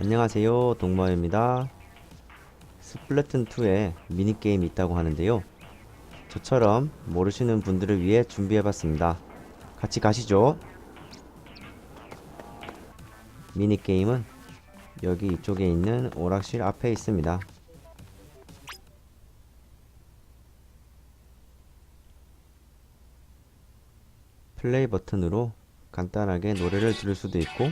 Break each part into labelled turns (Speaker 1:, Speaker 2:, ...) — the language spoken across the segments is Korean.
Speaker 1: 안녕하세요. 동모입니다. 스플래툰2에 미니게임이 있다고 하는데요. 저처럼 모르시는 분들을 위해 준비해봤습니다. 같이 가시죠. 미니게임은 여기 이쪽에 있는 오락실 앞에 있습니다. 플레이 버튼으로 간단하게 노래를 들을 수도 있고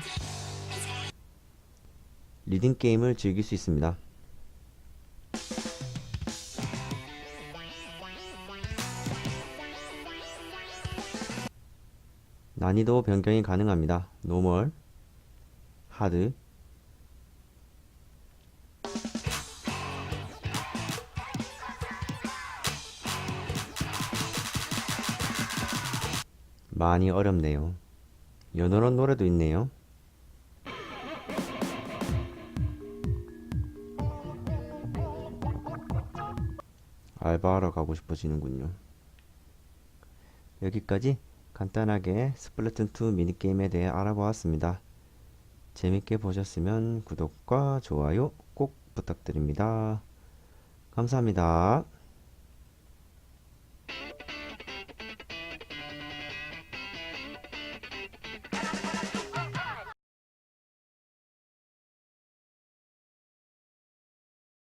Speaker 1: 리딩 게임을 즐길 수 있습니다. 난이도 변경이 가능합니다. 노멀, 하드, 많이 어렵네요. 연어로 노래도 있네요. 알바하러 가고 싶어지는군요. 여기까지 간단하게 스플래툰2 미니게임에 대해 알아보았습니다. 재밌게 보셨으면 구독과 좋아요 꼭 부탁드립니다. 감사합니다.